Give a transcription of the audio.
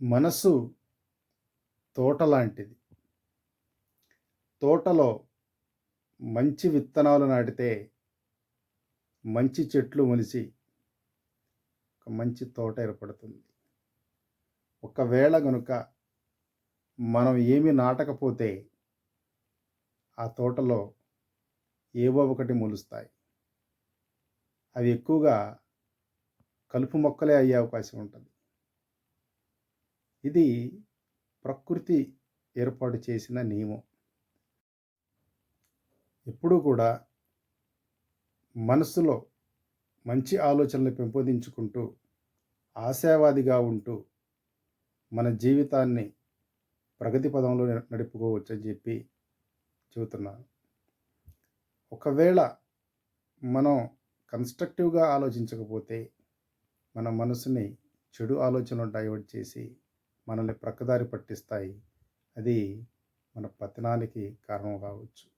మనసు తోట లాంటిది తోటలో మంచి విత్తనాలు నాటితే మంచి చెట్లు మొలిచి ఒక మంచి తోట ఏర్పడుతుంది. ఒకవేళ గనుక మనం ఏమి నాటకపోతే ఆ తోటలో ఏవో ఒకటి మొలుస్తాయి. అవి ఎక్కువగా కలుపు మొక్కలే అయ్యే అవకాశం ఉంటుంది. ఇది ప్రకృతి ఏర్పాటు చేసిన నియమం. ఎప్పుడూ కూడా మనసులో మంచి ఆలోచనలు పెంపొందించుకుంటూ ఆశావాదిగా ఉంటూ మన జీవితాన్ని ప్రగతి పదంలో నడుపుకోవచ్చని చెప్పి చెబుతున్నాను. ఒకవేళ మనం కన్స్ట్రక్టివ్గా ఆలోచించకపోతే మన మనసుని చెడు ఆలోచనలు డైవర్ట్ చేసి మనల్ని ప్రక్కదారి పట్టిస్తాయి. అది మన పతనానికి కారణం కావచ్చు.